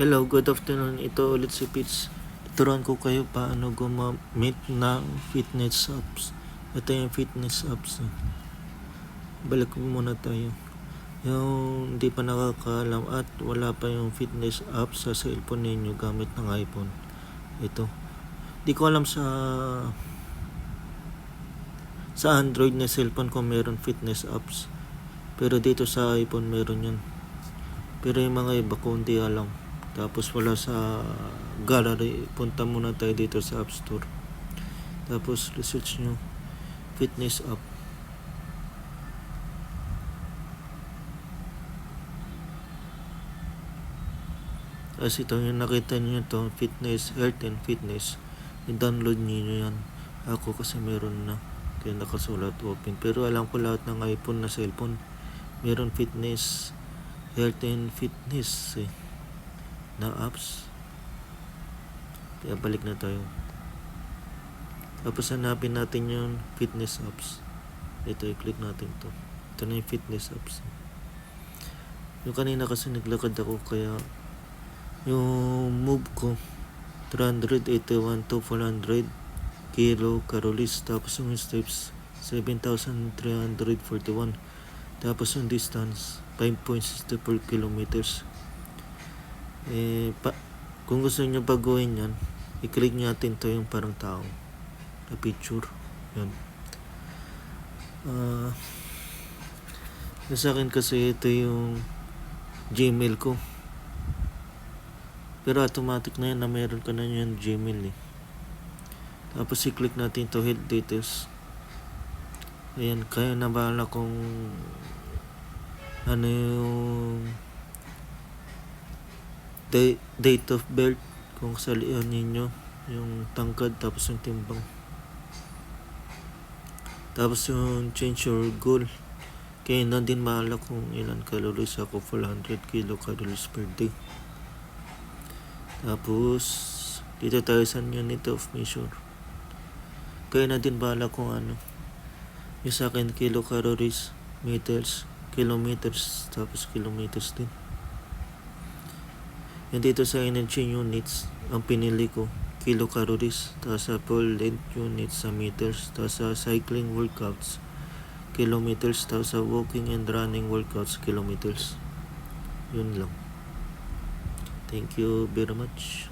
Hello, good afternoon. Ito ulit si Pitch. Turuan ko kayo paano gumamit ng fitness apps. Ito yung fitness apps. eh. Balik muna tayo. Yung hindi pa nakakaalam at wala pa yung fitness apps sa cellphone ninyo gamit ng iPhone. Ito. Di ko alam sa sa Android na cellphone kung meron fitness apps. Pero dito sa iPhone meron yan. Pero yung mga iba ko hindi alam. Tapos wala sa gallery. Punta muna tayo dito sa App Store. Tapos research nyo fitness app. Tapos ito yung nakita nyo ito, fitness, health and fitness. I-download nyo yan. Ako kasi meron na. Kaya nakasulat open. Pero alam ko lahat ng iPhone na cellphone. Meron fitness, health and fitness eh, na apps. Kaya balik na tayo. Tapos hanapin natin yung fitness apps. Ito, i-click natin to. Ito na yung fitness apps. Yung kanina kasi naglakad ako kaya yung move ko 381 to 400 kilo calories tapos yung steps 7,341 tapos yung distance 5.64 kilometers eh pa, kung gusto niyo baguhin yan i-click natin to yung parang tao na picture yan ah sa akin kasi ito yung gmail ko pero automatic na yan na meron ka na yung Gmail eh. Tapos i-click natin to health details. Ayan, kaya na bahala kung ano yung da- date of birth kung salihan ninyo yung tangkad tapos yung timbang. Tapos yung change your goal. Kaya na din bahala kung ilan calories ako 400 kilocalories per day. Tapos, dito tayo sa unit of measure. Kaya na din bahala kung ano. Yung sa akin, kilocalories, meters, kilometers, tapos kilometers din. Yung dito sa energy units, ang pinili ko, kilocalories, tapos sa full length units sa meters, tapos sa cycling workouts, kilometers, tapos sa walking and running workouts, kilometers. Yun lang. Thank you very much.